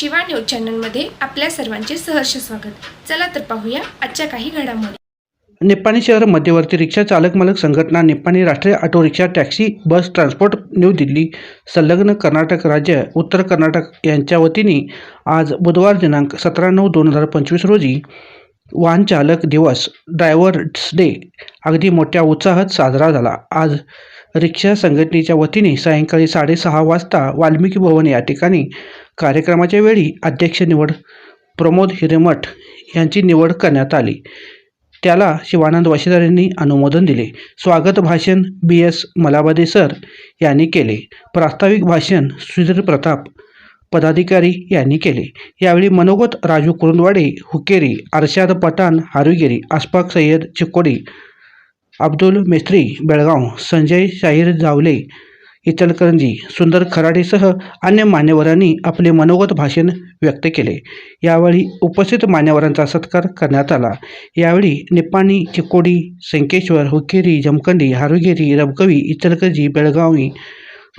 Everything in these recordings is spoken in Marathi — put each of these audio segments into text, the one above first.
शिवा न्यूज चॅनलमध्ये आपल्या सर्वांचे सहर्ष स्वागत. चला तर पाहूया आजच्या काही घडामोडी. निप्पाणी शहर मध्यवर्ती रिक्षा चालक मालक संघटना निप्पाणी राष्ट्रीय auto rickshaw taxi bus transport new Delhi संलग्न कर्नाटक राज्य उत्तर कर्नाटक यांच्या वतीने आज बुधवार दिनांक सतरा नऊ दोन हजार पंचवीस रोजी वाहन चालक दिवस ड्रायव्हर्स डे अगदी मोठ्या उत्साहात साजरा झाला. आज रिक्षा संघटनेच्या वतीने सायंकाळी साडेसहा वाजता वाल्मिकी भवन या ठिकाणी कार्यक्रमाच्या वेळी अध्यक्ष निवड प्रमोद हिरेमठ यांची निवड करण्यात आली. त्याला शिवानंद वशिदार यांनी अनुमोदन दिले. स्वागत भाषण बी एस मलाबादे सर यांनी केले. प्रास्ताविक भाषण सुधीर प्रताप पदाधिकारी यांनी केले. यावेळी मनोगत राजू कुरुंदवाडे हुकेरी अर्शाद पठाण हारुगिरी आसपाक सय्यद चिकोडी अब्दुल मेस्त्री बेळगाव. संजय शाहीर जावले इचलकरंजी. सुंदर खराडेसह अन्य मान्यवरांनी आपले मनोगत भाषण व्यक्त केले. यावेळी उपस्थित मान्यवरांचा सत्कार करण्यात आला. यावेळी निप्पाणी चिकोडी संकेश्वर हुकेरी जमखंडी हारुगेरी रबकवी इचलकरंजी बेळगावी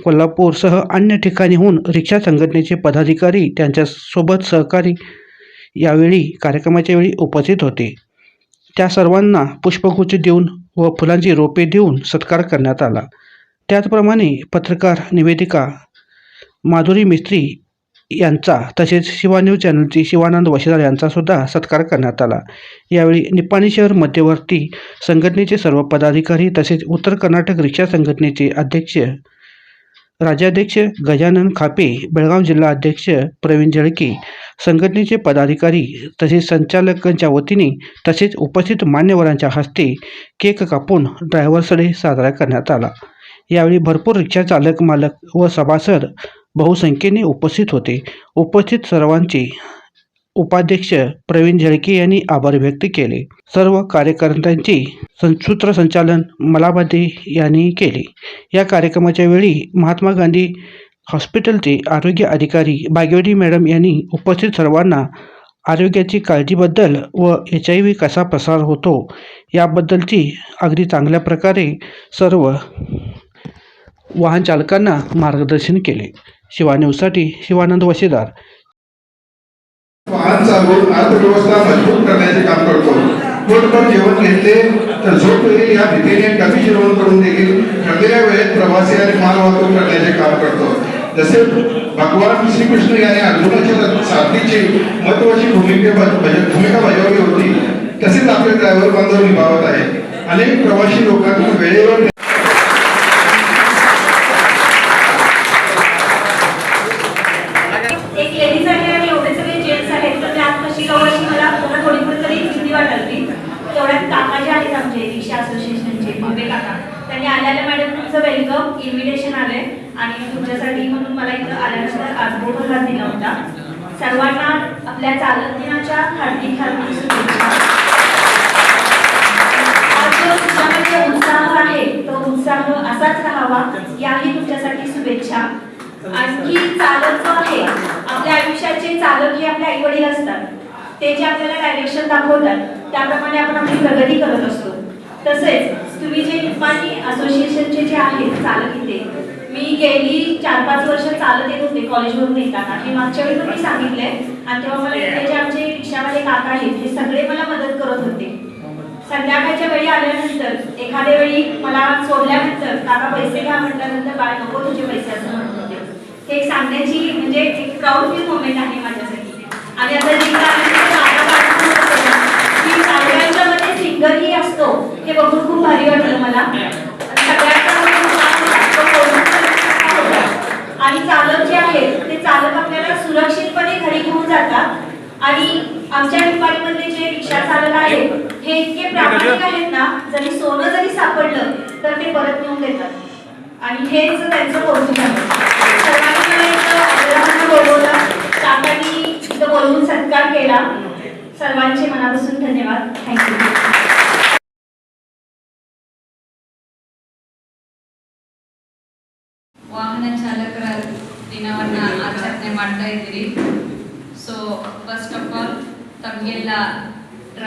कोल्हापूरसह अन्य ठिकाणीहून रिक्षा संघटनेचे पदाधिकारी त्यांच्यासोबत सहकारी यावेळी कार्यक्रमाच्या वेळी उपस्थित होते. त्या सर्वांना पुष्पगुच्छ देऊन व फुलांची रोपे देऊन सत्कार करण्यात आला. त्याचप्रमाणे पत्रकार निवेदिका माधुरी मिस्त्री यांचा तसेच शिवा न्यूज चॅनलची शिवानंद वशिदार यांचा सुद्धा सत्कार करण्यात आला. यावेळी निपाणी शहर मध्यवर्ती संघटनेचे सर्व पदाधिकारी तसेच उत्तर कर्नाटक रिक्षा संघटनेचे अध्यक्ष राज्याध्यक्ष गजानन खापे बेळगाव जिल्हा अध्यक्ष प्रवीण जळके संघटनेचे पदाधिकारी तसेच संचालकांच्या वतीने तसेच उपस्थित मान्यवरांच्या हस्ते केक कापून ड्रायव्हर्स डे साजरा करण्यात आला. यावेळी भरपूर रिक्षा चालक मालक व सभासद बहुसंख्येने उपस्थित होते. उपस्थित सर्वांचे उपाध्यक्ष प्रवीण झळके यांनी आभार व्यक्त केले. सर्व कार्यकर्त्यांचे सं- सूत्रसंचालन मलाबादे यांनी केले. या कार्यक्रमाच्या वेळी महात्मा गांधी हॉस्पिटलचे आरोग्य अधिकारी बागेवडी मॅडम यांनी उपस्थित सर्वांना आरोग्याची काळजीबद्दल व एच आय व्ही कसा प्रसार होतो याबद्दलची अगदी चांगल्या प्रकारे सर्व वाहन चालकांना मार्गदर्शन केले. शिवा न्यूजसाठी शिवानंद वशेदार वाहन चालवून अर्थव्यवस्था मजबूत करण्याचे काम करतो. पोटभर जेवण घेतले तर झोप येईल या भीतीने कमी जेवण करून देखील ठरलेल्या वेळेत प्रवासी आणि माल वाहतूक करण्याचे काम करतो. जसे भगवान श्रीकृष्ण याने अर्जुनाच्या साथीची महत्वाची भूमिका भूमिका बजावली होती तसेच आपले ड्रायव्हर बांधव निभावत आहे अनेक प्रवासी लोकांना वेळेवर एक लेडीज आहे आणि एवढे सगळे जेंट्स आहेत तर त्यात कशी कवाशी मला मला थोडी तरी भीती वाटली तेवढ्यात काका जे आहेत आमचे रिक्षा असोसिएशनचे काका त्यांनी आल्याला मॅडम तुमचं वेलकम इन्व्हिटेशन आलंय. आणि तुमच्यासाठी म्हणून मला इथं आल्यानंतर आजबोट हात दिला होता. सर्वांना आपल्या चालक दिनाच्या हार्दिक हार्दिक शुभेच्छा. तुमच्यामध्ये उत्साह आहे तो उत्साह असाच राहावा याही तुमच्यासाठी शुभेच्छा. आणखी चालक जो आहे आपल्या आयुष्याचे चालक हे आपले आई वडील असतात. ते जे आपल्याला डायरेक्शन दाखवतात त्याप्रमाणे आपण आपली प्रगती करत असतो. तसेच तुम्ही जे निपाणी असोसिएशनचे जे आहेत चालक इथे मी गेली चार पाच वर्ष चालत येत होते कॉलेजवरून येताना. हे मागच्या वेळी पण मी सांगितलंय. आणि तेव्हा मला इथे जे आमचे रिक्षावाले काका आहेत हे सगळे मला मदत करत होते. संध्याकाळच्या वेळी आल्यानंतर एखाद्या वेळी मला सोडल्यानंतर काका पैसे घ्या म्हटल्यानंतर बाळ नको तुझे पैसे असं म्हणत होते. हे एक सांगण्याची म्हणजे एक प्राऊड फील मोमेंट आहे माझ्यासाठी. आणि आता जे कारण काका पाठवून होते ना, की चालकांच्या मध्ये सिंगरही असतो हे बघून खूप भारी वाटलं मला. आणि चालक जे आहेत ते चालक आपल्याला सुरक्षितपणे घरी घेऊन जातात. आणि आमच्या निपाणीमधले जे रिक्षा चालक आहेत हे इतके प्रामाणिक आहेत ना जरी सोनं जरी सापडलं तर ते परत नेऊन देतात. आणि हेच त्यांचं कौतुक आहे. सर्वांनी बोलवलं. काकांनी बोलवून सत्कार केला. सर्वांचे मनापासून धन्यवाद. Thank you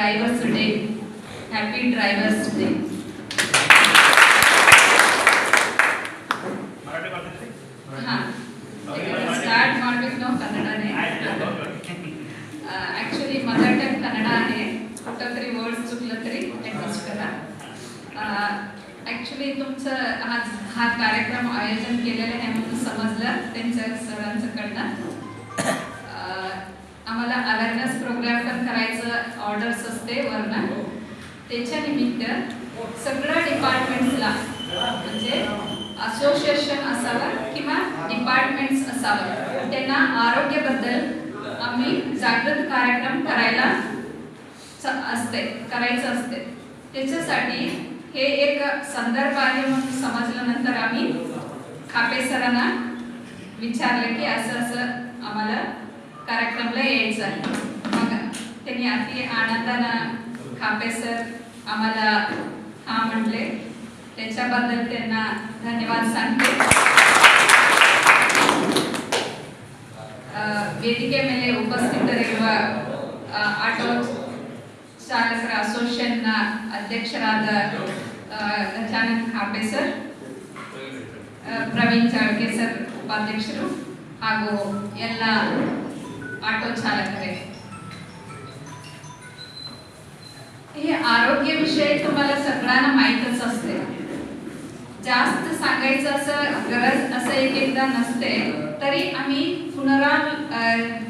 Drivers Day. Happy Drivers Day. Start कन्नडाने actually mother Kannada आहे चुकलं तरी करा तुमचं हा हा कार्यक्रम आयोजन केलेला आहे म्हणून समजलं. त्यांच्या सरांचं कडनं. आम्हाला अवेअरनेस प्रोग्राम पण करायचं ऑर्डर्स असते वरनं. त्याच्या निमित्त सगळ्या डिपार्टमेंट्सला म्हणजे असोसिएशन असावं किंवा डिपार्टमेंट्स असावं त्यांना आरोग्याबद्दल आम्ही जागृत कार्यक्रम करायला असते करायचं असते. त्याच्यासाठी हे एक संदर्भ आहे म्हणून समजल्यानंतर आम्ही खापे सरांना विचारलं की असं असं आम्हाला कार्यक्रमला यायचं आहे मग त्यांनी अति आनंदानं खापे सर आम्हाला हा म्हटले त्याच्याबद्दल त्यांना धन्यवाद सांगते ಆ, ವೇದಿಕೆ ಮೇಲೆ ಉಪಸ್ಥಿತರಿರುವ ಆ, ಆಟೋ ಚಾಲಕರ ಅಸೋಸಿಯೇಷನ್ನ ಅಧ್ಯಕ್ಷರಾದ ಆ, ಗಜಾನನ್ ಖಾಪೆ ಸರ್ ಆ, ಪ್ರವೀಣ್ ಚಾಳ್ಕೆ ಸರ್ ಉಪಾಧ್ಯಕ್ಷರು ಹಾಗೂ ಎಲ್ಲ आठवण हे आरोग्य विषय तुम्हाला सगळ्यांना माहितच असते. जास्त सांगायचं असं गरज असं एक एकदा नसते तरी आम्ही पुनरा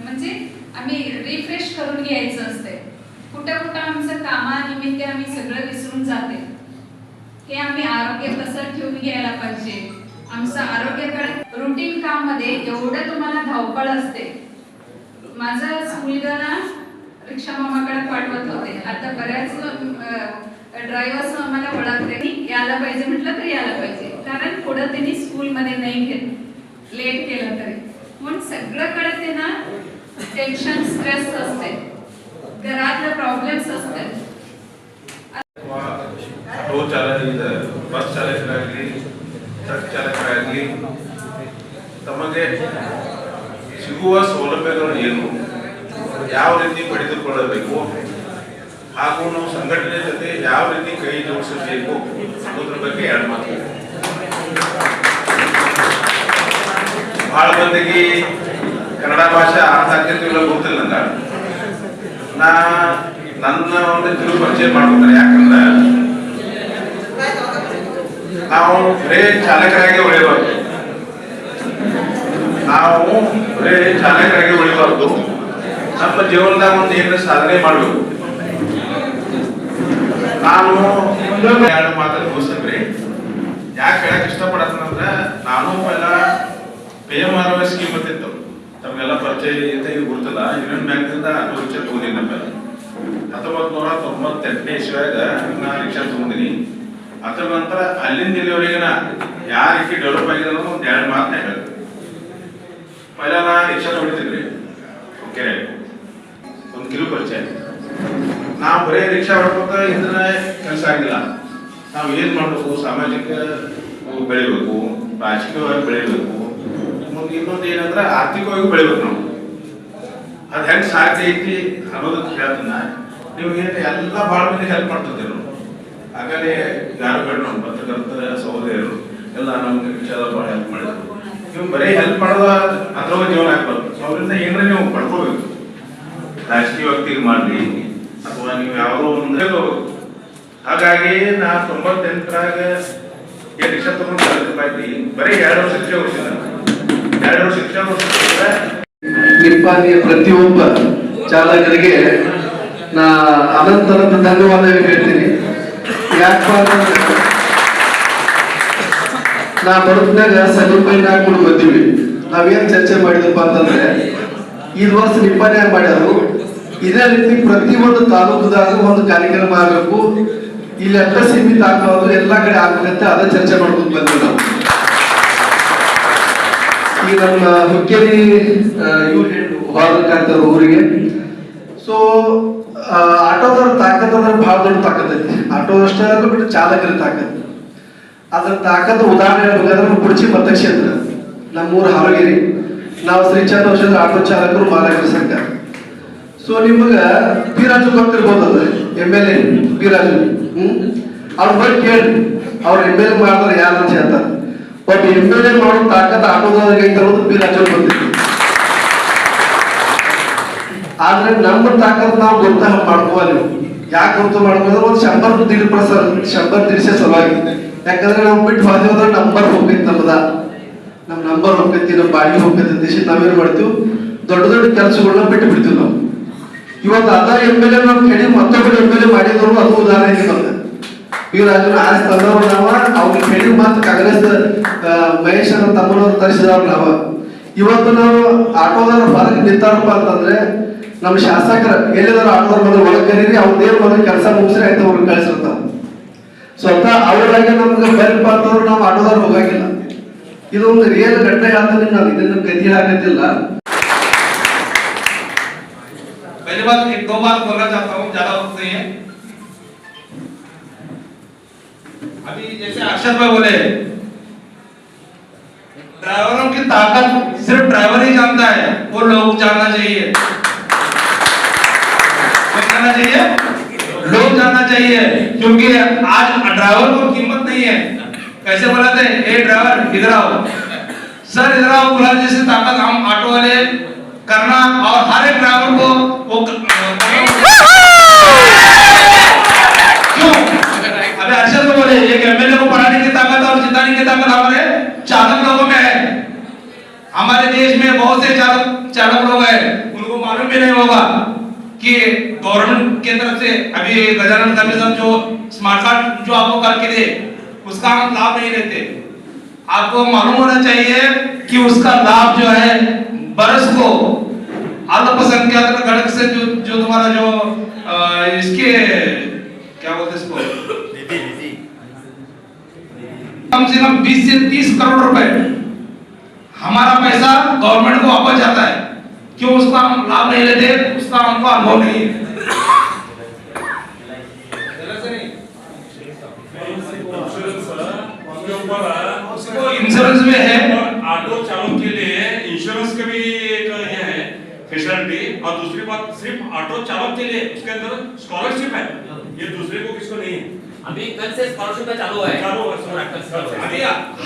म्हणजे आम्ही रिफ्रेश करून घ्यायचं असते. कुठं कुठं आमचं कामानिमित्त आम्ही सगळं विसरून जाते. हे आम्ही आरोग्य कसं ठेवून घ्यायला पाहिजे. आमचं आरोग्य रुटीन काममध्ये एवढं तुम्हाला धावपळ असते. माझा मुलगा ना रिक्षा मामाकडे पाठवत होते. आता बऱ्याच ड्रायव्हर्स आम्हाला ओळखते यायला पाहिजे म्हटलं तरी यायला पाहिजे. कारण पुढं त्यांनी स्कूलमध्ये नाही घेत. लेट केलं तरी. म्हणून सगळ्याकडे ते ना टेन्शन स्ट्रेस असते. घरातले प्रॉब्लेम्स असतात ऑटो चालक बस चालक ट्रक चालक ಸಿಗುವ ಸೌಲಭ್ಯಗಳು ಏನು? ಯಾವ ರೀತಿ ಪಡೆದುಕೊಳ್ಳಬೇಕು? ಹಾಗೂ ನಾವು ಸಂಘಟನೆ ಜೊತೆ ಯಾವ ರೀತಿ ಕೈ ಜೋಡಿಸಬೇಕು? ಅನ್ನೋದ್ರ ಬಗ್ಗೆ ಎರಡು ಮಾತು. ಬಹಳ ಮಂದಿಗೆ ಕನ್ನಡ ಭಾಷೆ ಅರ್ಥ ಗೊತ್ತಿಲ್ಲ ನಾ ನನ್ನ ಒಂದು ತಿರುವು ಪರಿಚಯ ಮಾಡ್ಕೊತಾರೆ ಯಾಕಂದ್ರೆ ನಾವು ಬರೇ ಚಾಲಕರಾಗಿ ಉಳಿಬಾರ್ದು ನಾವು ಬರೇ ಚಾಲಕರಾಗಿ ಉಳಿಬಾರ್ದು. ನಮ್ಮ ಜೀವನದಾಗ ಒಂದು ಏನಾರ ಸಾಧನೆ ಮಾಡಬೇಕು. ನಾನು ಎರಡು ಮಾತನ್ನು ಮುಗಿಸ್ತೇನೆ ಯಾಕೆ ಹೇಳಕ್ ಇಷ್ಟಪಡತ್ತಂದ್ರೆ ನಾನು ಎಲ್ಲ P M R Y scheme ಅಂತಿತ್ತು ತಮಗೆಲ್ಲ ಪರಿಚಯ ಅಂತ ಈಗ ಗುರ್ತದ ಯೂನಿಯನ್ ಬ್ಯಾಂಕ್ನಿಂದ ಆಟೋ ರಿಕ್ಷಾ ತಗೊಂಡಿನಿ ನಮ್ಮ ಹತ್ತೊಂಬತ್ತು ನೂರ ತೊಂಬತ್ತೆಂಟನೇ ಇಸ್ವಿಯಾಗ ನಾ ರಿಕ್ಷಾ ತಗೊಂಡಿನಿ. ಅದ್ರ ನಂತರ ಅಲ್ಲಿಂದ ಇಲ್ಲಿವರೆಗಿನ ಯಾವ ರೀತಿ ಡೆವಲಪ್ ಆಗಿದೆ ಅನ್ನೋದು ಒಂದು ಎರಡು ಮಾತನ್ನ ಹೇಳ್ತೀನಿ. ಪೈಲ ನಾ ರಿಕ್ಷಾ ಹೊಡಿತಿದ್ರಿ ಓಕೆ ಒಂದು ಕಿರು ಪರಿಚಯ. ನಾವು ಬರೇ ರಿಕ್ಷಾ ಹೊಡ್ಕೊತ ಇದ್ರೆ ಕೆಲಸ ಆಗಿಲ್ಲ. ನಾವು ಏನು ಮಾಡಬೇಕು? ಸಾಮಾಜಿಕ ಬೆಳಿಬೇಕು, ರಾಜಕೀಯವಾಗಿ ಬೆಳಿಬೇಕು. ಮುಂದೆ ಇನ್ನೊಂದು ಏನಂದ್ರೆ ಆರ್ಥಿಕವಾಗಿ ಬೆಳಿಬೇಕು ನಾವು. ಅದು ಹೆಂಗೆ ಸಾಧ್ಯ ಐತಿ ಅನ್ನೋದಕ್ಕೆ ಹೇಳ್ತೀನಿ ನೀವು ಎಲ್ಲ ಭಾಳ ಮಂದಿ ಹೆಲ್ಪ್ ಮಾಡ್ತಿದ್ದೀರಿ ನಾವು ಆಗಲೇ ಯಾರು ಬೇಡ ನಮ್ಮ ಪತ್ರಕರ್ತ ಸಹೋದರಿಯರು ಎಲ್ಲ ನಮ್ಗೆ ವಿಚಾರ ಭಾಳ ಹೆಲ್ಪ್ ಮಾಡಿದ್ರು. ನೀವು ಬರೀ ಹೆಲ್ಪ್ ಮಾಡೋದ? ಅದ್ರೊಳಗೆ ಜೀವನ ಆಗ್ಬಾರ್ದು. ಸೊ ಅವರಿಂದ ಏನ್ರ ನೀವು ಪಡ್ಕೋಬೇಕು. ರಾಜಕೀಯ ವ್ಯಕ್ತಿಗೆ ಮಾಡಿ ಅಥವಾ ನೀವು ಯಾವುದೋ ಒಂದು. ಹಾಗಾಗಿ ನಾ ತೊಂಬತ್ತೆಂಟರಾಗ ಏನ್ ರಿಕ್ಷಾ ತಗೊಂಡು ಬಾಯ್ತಿ ಬರೀ ಎರಡು ವರ್ಷ ಶಿಕ್ಷೆ ಓಡಿಸಿದ ಎರಡು ವರ್ಷ ಶಿಕ್ಷೆ ಓಡಿಸಿದ್ರೆ ಪ್ರತಿ ಪ್ರತಿಯೊಬ್ಬ ಚಾಲಕರಿಗೆ ನಾ ಅನಂತ ಅನಂತ ಧನ್ಯವಾದ ಹೇಳ್ತೀನಿ. ಯಾಕಪ್ಪ ನಾ ಬರೋದ್ನಾಗ ಸಲೀಮೈ ಹಾಕೊಂಡು ಬಂದಿವಿ ನಾವೇನ್ ಚರ್ಚೆ ಮಾಡಿದಪ್ಪ ಅಂತಂದ್ರೆ ಈ ವರ್ಷ ನಿಪ್ಪಣೆ ಮಾಡ್ಯಾರು? ಇದೇ ರೀತಿ ಪ್ರತಿಯೊಂದು ತಾಲೂಕದಾಗ ಒಂದು ಕಾರ್ಯಕ್ರಮ ಆಗಬೇಕು. ಇಲ್ಲಿ ಅಷ್ಟ ಸೀಮಿತ ಹಾಕೋದು ಎಲ್ಲಾ ಕಡೆ ಆಗ್ಬೇಕಂತ ಅದ ಚರ್ಚೆ ಮಾಡ್ಕೊಂಡು ಬಂದ್ವಿ ನಾವು. ಈ ನಮ್ಮ ಹುಕ್ಕೇರಿ ಹೇಳು ಕಾಂತಾರ ಊರಿಗೆ. ಸೊ ಆಟೋದವ್ರ ತಾಕತ್ ಅಂದ್ರೆ ಬಹಳ ದೊಡ್ಡ ತಾಕತ್ ಐತಿ ಆಟೋ ಅಷ್ಟೇ ಬಿಟ್ಟು ಚಾಲಕರ ತಾಕತ್ ಅದ್ರ ತಾಕತ್ ಉದಾಹರಣೆ ಹೇಳ್ಬೇಕಾದ್ರೆ ಕುರ್ಚಿ ಮತಕ್ಷೇತ್ರ ನಮ್ಮೂರು ಹಾರಗಿರಿ ನಾವು ಶ್ರೀಚಂದ್ರ ಔಷಧ ಆಟೋ ಚಾಲಕರು ಮಾಲಕರ ಸಂಘ. ಸೊ ನಿಮಗ ಬಿರಾಜು ಗೊತ್ತಿರ್ಬೋದಲ್ಲ ಎಂ ಎಲ್ ಎ ಬಿರಾಜು ಹ್ಮ್? ಅವ್ರ ಬಗ್ಗೆ ಕೇಳಿ. ಅವ್ರ ಎಂ ಎಲ್ ಎ ಮಾಡಿದ್ರೆ ಯಾರು ಅಂತ ಹೇಳ್ತಾರೆ. ಬಟ್ ಎಂ ಎಲ್ ಎ ಮಾಡೋ ತಾಕತ್ ಆಟೋದವ್ರಿಗೆ ಐತೆ ಅನ್ನೋದು ಬಿರಾಜು ಗೊತ್ತಿತ್ತು ಆದ್ರೆ ನಮ್ಮ ತಾಕತ್ ನಾವು ಗೊತ್ತ ಮಾಡ್ಕೋవాలి ಯಾಕೆ ಗೊತ್ತು ಮಾಡ್ಕೋದ್ರೆ ಒಂದು ಶಂಬರ್ ದೀಡ್ ಪರ್ಸೆಂಟ್ ಶಂಬರ್ ದೀಡ್ಸೆ ಸಲುವಾಗಿ. ಯಾಕಂದ್ರೆ ನಾವು ಬಿಟ್ಟು ಹೋದೇವ್ ಅಂದ್ರೆ ನಂಬರ್ ಹೋಗ್ತೈತಿ ನಮ್ದ. ನಮ್ ನಂಬರ್ ಹೋಗ್ತೈತಿ ನಮ್ಮ ಬಾಡಿಗೆ ಹೋಗ್ತೈತಿ ದೇಶ ನಾವೇನ್ ಮಾಡ್ತೀವಿ? ದೊಡ್ಡ ದೊಡ್ಡ ಕೆಲಸಗಳನ್ನ ಬಿಟ್ಟು ಬಿಡ್ತೀವಿ ನಾವು. ಇವತ್ತು ಅದ ಎಂ ಎಲ್ ಎ ನಾವು ಕೇಳಿ ಮತ್ತೊಬ್ಬರು ಎಂ ಎಲ್ ಎ ಮಾಡಿದ್ರು ಅದು ಉದಾಹರಣೆ ಬಂದ. ಅದನ್ನ ಆರಿಸಿ ತಂದವ್ರು ನಾವ ಅವ್ರಿಗೆ ಕೇಳಿ ಮಾತ್ರ ಕಾಂಗ್ರೆಸ್ ಮಹೇಶ್ ಅನ್ನ ತಮ್ಮನವ್ರು ತರಿಸಿದವ್ರು ನಾವ. ಇವತ್ತು ನಾವು ಆಟೋದವ್ರ ಹೊರಗೆ ನಿಂತಾರಪ್ಪ ಅಂತಂದ್ರೆ ನಮ್ಮ ಶಾಸಕರ ಎಲ್ಲಿದಾರ ಆಟೋದವ್ರು ಬಂದ್ರೆ ಒಳಗೆ ಕರೀರಿ ಅವ್ರದ್ದೇನು ಬಂದ್ರೆ ಕೆಲಸ ಮುಗಿಸ್ರಿ, ಆಯ್ತು ಅವ್ರಿಗೆ ಕಳ್ಸಿರ್ತಾರ ಸ್ವತಃ ಅವರಾಗೆ ನಮ್ಗೆ ಬೆಲ್ಪ ಅಂತಂದ್ರೆ ನಾವು ಆಟೋದವ್ರು ಹೋಗಂಗಿಲ್ಲ ಇದು ಒಂದು ರಿಯಲ್ ಘಟನೆ ಹೇಳ್ತೀನಿ ನಾನು ಇದನ್ನ ಗತಿ ಹಾಕತ್ತಿಲ್ಲ पहली बात एक दो बात बोलना चाहता हूँ ज्यादा वक्त नहीं है अभी जैसे अक्षर भाई बोले ड्राइवरों की ताकत सिर्फ ड्राइवर ही जानता है वो लोग जानना चाहिए क्या जानना चाहिए लोग जानना चाहिए, क्योंकि आज ड्राइवर को कीमत नहीं है। कैसे बुलाते ए ड्राइवर इधर आओ। सर इधर आओ, बुला जैसे ताकत हम ऑटो वाले करना और हर एक ड्राइवर को वो क्यों? अबे बोले एक एमएलए को पढ़ाने की ताकत और जिताने की ताकत हमारे चालक लोगों में है। हमारे देश में बहुत से चालक चालक लोग हैं, उनको मालूम भी नहीं होगा। कि गवर्नमेंट के तरफ़ से अभी गजानन कमीशन जो स्मार्ट कार्ड जो आपको करके दे उसका हम लाभ नहीं लेते। आपको मालूम होना चाहिए कि उसका लाभ जो है बरस को अल्पसंख्यक घटक से जो जो तुम्हारा जो अ, इसके क्या बोलते इसको? कम से कम 20 से 30 करोड़ रुपए। हमारा पैसा गवर्नमेंट को वापस जाता है। क्यों उसका हम लाभ नहीं लेते? उसका हमको अनुभव नहीं। है इंश्योरेंस में है। ऑटो चालक के लिए इंश्योरेंस का भी एक ये है फैसिलिटी और दूसरी बात सिर्फ़ ऑटो चालक के लिए उसके अंदर स्कॉलरशिप है। ये दूसरे को किसको नहीं है? अभी कल से स्कॉलरशिप का चालू है। चालू है, चालू है। अभी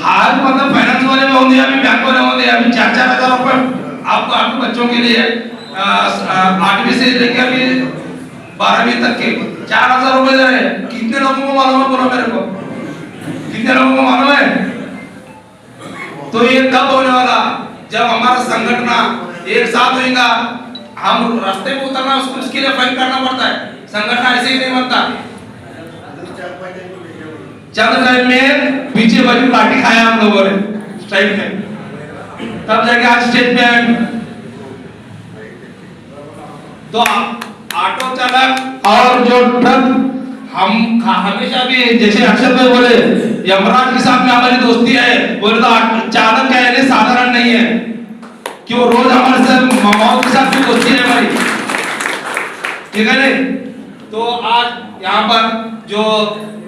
हाल मतलब फाइनेंस वाले में होंगे अभी बैंक वाले होंगे अभी चार चार हज़ार रुपए आपको आपके बच्चों के लिए आठवीं से लेकर अभी बारहवीं तक के चार हजार रुपए दे रहे कितने लोगों को मालूम है बोलो मेरे को? कितने लोगों को मालूम है? तो ये कब होने वाला? जब हमारा संगठन एक साथ होगा हम रास्ते पे उतरना उसको उसके लिए फाइट करना पड़ता है। संगठन ऐसे ही नहीं बनता। चंद टाइम में पीछे बाजू लाठी खाया हम लोगों ने स्ट्राइक में। तब जाके आज आए तो ऑटो चालक और जो ट्रक, हम हमेशा भी जैसे अक्षर भाई बोले, यमराज के साथ में हमारी दोस्ती है। बोले तो चालक कहने साधारण नहीं है। कि वो रोज हमारे साथ मौत के साथ भी दोस्ती है हमारी। ठीक है नहीं? तो आज यहाँ पर जो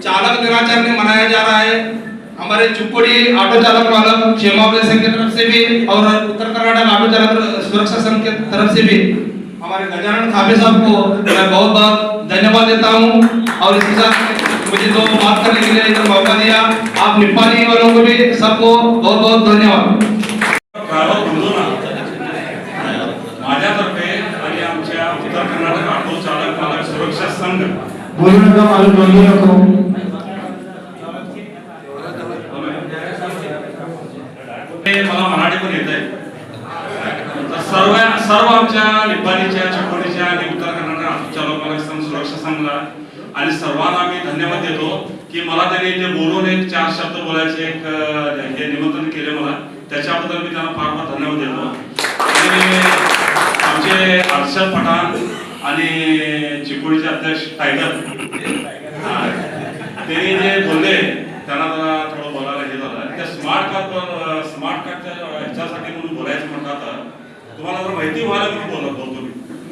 चालक दिनाचरण मनाया जा रहा है हमारे चुपड़ी ऑटो चालक मालक क्षेमावली संघ की तरफ़ से भी और उत्तर कर्नाटक ऑटो चालक सुरक्षा संघ की तरफ़ से भी हमारे गजानन खाबे साहब को मैं बहुत बहुत धन्यवाद देता हूँ और इसके साथ मुझे दो बात करने के लिए इधर मौका दिया। आप निपाली वालों को भी सबको बहुत बहुत धन्यवाद। माझ्यातर्फे आणि आमच्या उत्तर कर्नाटक ऑटो चालक मालक सुरक्षा संघ। बोलू नका मालूम बोलू नको। आमच्या निपाणीच्या चिकोडीच्या आणि उत्तर कर्नाटक ऑटो चालक सुरक्षा सांगला आणि सर्वांना मी धन्यवाद देतो की मला त्यांनी इथे बोलून एक चार शब्द बोलायचे एक हे निमंत्रण केले मला. त्याच्याबद्दल मी त्यांना फार फार धन्यवाद देतो. आमचे हर्षद पठाण आणि चिकोडीचे अध्यक्ष टायगर त्यांनी ते जे बोलले त्यांना थोडं बोलायला हे झालं. त्या स्मार्ट कार्ड स्मार्ट कार्डच्या ह्याच्यासाठी म्हणून बोलायचं म्हणतात तुम्हाला जर माहिती व्हायला मी बोलत बोलतो मी.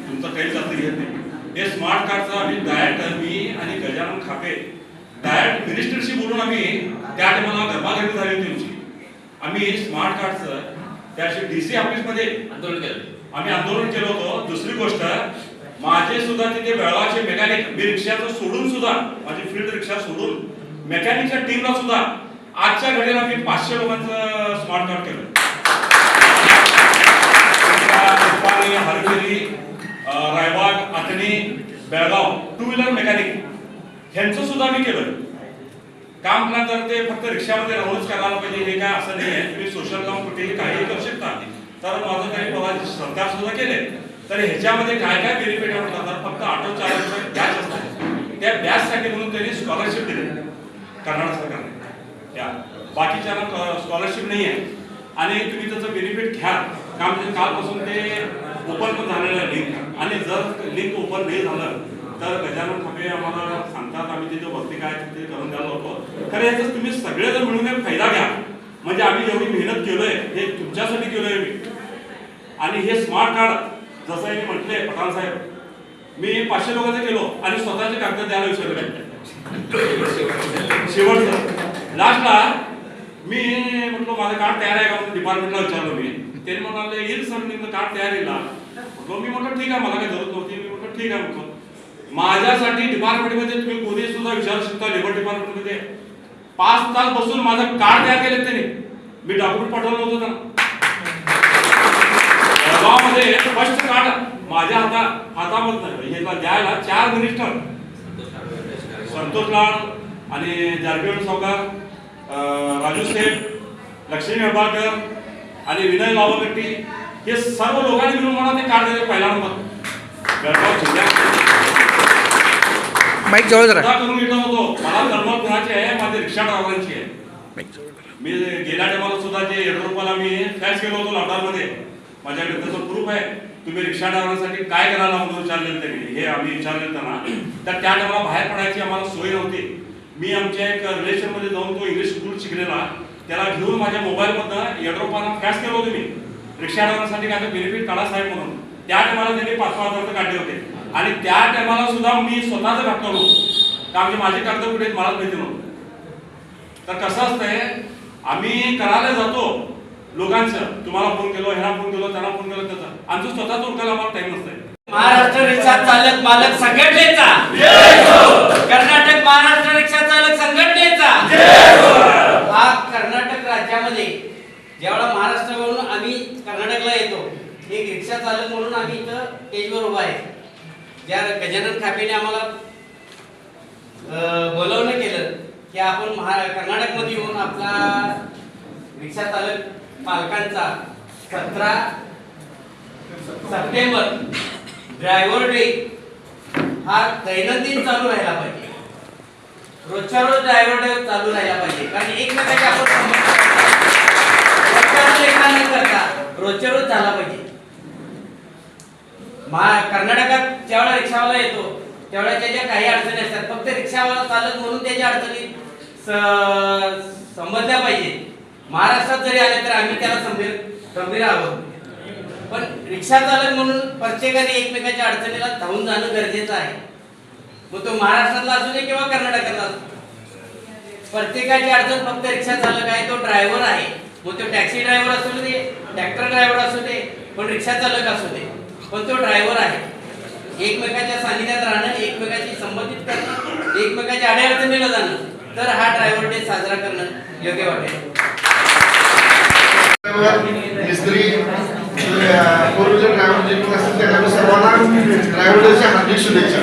तुमचं काहीच अर्थ घेत नाही. हे स्मार्ट कार्डचं आम्ही डायरेक्ट मी आणि गजानन खापे डायरेक्ट मिनिस्टरशी बोलून आम्ही त्या टायमाला गर्भागर्भी झाली होती आमची. आम्ही स्मार्ट कार्डचं त्याशी डीसी ऑफिसमध्ये आंदोलन केलं. आम्ही आंदोलन केलं होतं. दुसरी गोष्ट माझे सुद्धा तिथे बेळगावचे मेकॅनिक मी रिक्षाचं सोडून सुद्धा माझी फील्ड रिक्षा सोडून मेकॅनिकच्या टीमला सुद्धा आजच्या घडीला मी पाचशे लोकांचं स्मार्ट कार्ड केलं. ह्यांचं सुद्धा मी केलं काम ना तर ते फक्त रिक्षामध्ये राहूनच करायला पाहिजे हे काय असं नाही आहे तुम्ही सोशल काम कुठेही काहीही करू शकता. तर माझं काही मला सरकार सुद्धा केले तर ह्याच्यामध्ये काय काय बेनिफिट होतात तर फक्त ऑटो चालकाचा बॅच असतात. त्या बॅचसाठी म्हणून त्यांनी स्कॉलरशिप दिली. कर्नाटक सरकारने. त्या बाकीच्या स्कॉलरशिप नाही आहे आणि तुम्ही त्याचं बेनिफिट घ्या. का म्हणजे कालपासून ते ओपन पण झालेलं लिंक आणि जर लिंक ओपन नाही झालं तर गजानन ठाकरे आम्हाला सांगतात आम्ही तिथे वस्ती काय तिथे ते करून द्यायला होतो. खरं याचा तुम्ही सगळे जर मिळून एक फायदा घ्या. म्हणजे आम्ही एवढी मेहनत केलोय हे तुमच्यासाठी केलोय मी. आणि हे स्मार्ट कार्ड जसं मी म्हटले पठाण साहेब मी पाचशे लोकांचं केलो आणि स्वतःचे कागद द्यायला विसरले. शेवटचं. लास्टला मी म्हटलो माझं कार्ड तयार आहे का डिपार्टमेंटला विचारलो मी. त्यांनी म्हणाले येईल सर मी कार्ड तयार येईल ना. मी म्हटलं ठीक आहे मला काही जरूरत नव्हती. मी म्हटलं ठीक आहे म्हटलं माझ्यासाठी डिपार्टमेंटमध्ये तुम्ही कोणी सुद्धा विचारू शकता लेबर डिपार्टमेंटमध्ये पाच तास बसून माझं कार्ड तयार केले त्याने. मी डॉक्युमेंट पाठवलं होतं त्यांना. गावामध्ये फर्स्ट कार्ड माझ्या हाता हातामध्ये हे म्हणजे द्यायला चार मिनिस्टर संतोष लाड आणि जारकिहोली सावकार राजू सेठ लक्ष्मी हेबाळकर आणि विनय लावगट्टी हे सर्व लोकांनी मिळून मला ते कार्ड दिले पहिला नंबर. बेळगाव जिल्ह्यात माईक जवळ जरा. सुद्धा करून घेतलं होतो मला धर्म कुणाची आहे? माझी रिक्षा ड्रायव्हरांची आहे. मी गेल्या टायमाला सुद्धा जे येडरूपाला मी फॅक्स केलं होतो लॉकडाऊनमध्ये माझ्याकडे त्याचं प्रूफ आहे. तुम्ही रिक्षा ड्रायव्हरांसाठी काय करायला म्हणून विचारलेलं त्यांनी हे आम्ही विचारलेलं त्यांना. तर त्या टायमाला बाहेर पडायची आम्हाला सोय नव्हती. मी आमच्या एक रिलेशनमध्ये जाऊन तो इंग्लिश स्कूल शिकलेला. त्याला घेऊन माझ्या मोबाईल मधनं येडरूपाला फॅक्स केलं होतं मी. रिक्षा ड्रायव्हरांसाठी काय बिनिफिट काढा साहेब म्हणून. त्या टायमाला त्यांनी पाच पाच हजार रुपये काढले होते. आणि त्या टायमाला सुद्धा मी स्वतःच घातलं होतं कारण की माझे कागद कुठे मलाच माहिती नव्हतं. तर कसं असतंय आम्ही करायला जातो लोकांचं. तुम्हाला फोन केलो ह्याला फोन केलो त्याला फोन केलो त्याचा. आमचं स्वतःच उरकायला आम्हाला टाइम नसतंय. महाराष्ट्र रिक्षा चालक मालक संघटनेचा. कर्नाटक महाराष्ट्र रिक्षा चालक संघटनेचा. हा कर्नाटक राज्यामध्ये जेवढा महाराष्ट्रावरून आम्ही कर्नाटकला येतो एक रिक्षा चालक म्हणून आम्ही इथं स्टेजवर उभा आहे. त्या गजानन खापेने आम्हाला बोलवणं केलं की आपण महा कर्नाटकमध्ये येऊन आपला रिक्षा चालक पालकांचा सतरा सप्टेंबर ड्रायव्हर डे हा दैनंदिन चालू राहिला पाहिजे. रोजच्या रोज ड्रायव्हर डे चालू राहिला पाहिजे. कारण एकमेकांच्या आपण रोजच्या रोज एकटा न करता रोजच्या रोज झाला पाहिजे. कर्नाटकात जेवढा रिक्षावाला येतो तेवढ्या त्याच्या काही अडचणी असतात फक्त रिक्षावाला चालक म्हणून त्याच्या अडचणी स- समजल्या पाहिजे महाराष्ट्रात जरी आले तर आम्ही त्याला समजेल गंभीर आहोत. पण रिक्षा चालक म्हणून प्रत्येकाने एकमेकाच्या अडचणीला धावून जाणं गरजेचं आहे. मग तो महाराष्ट्रातला असू दे किंवा कर्नाटकातला असू प्रत्येकाची अडचण फक्त रिक्षा चालक आहे तो ड्रायव्हर आहे. मग तो टॅक्सी ड्रायव्हर असू दे ट्रॅक्टर ड्रायव्हर असू दे पण रिक्षा चालक असू दे. पण तो ड्रायव्हर आहे. एकमेकाच्या सानिध्यात राहणं एकमेकाशी संबंधित करणं एकमेकाच्या अडीअडचणीला जाणं तर हा ड्रायव्हर डे साजरा करणं योग्य वाटेल. ड्रायव्हर जे त्यांना सर्वांना ड्रायव्हर डेच्या हार्दिक शुभेच्छा.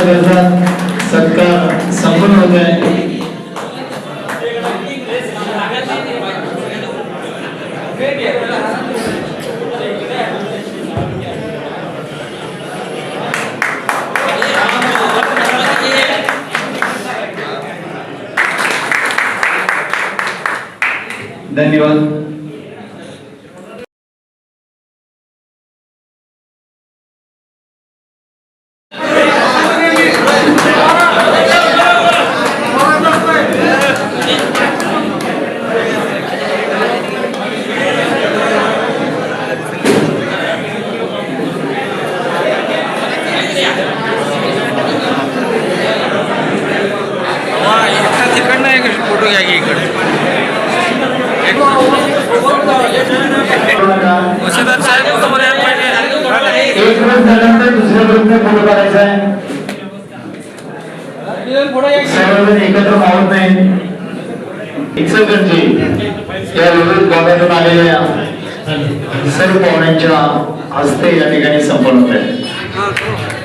टाळ्यांच्या गजरात सत्कार संपन्न होत आहे. हस्ते या संपन्न होत आहे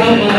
कन्या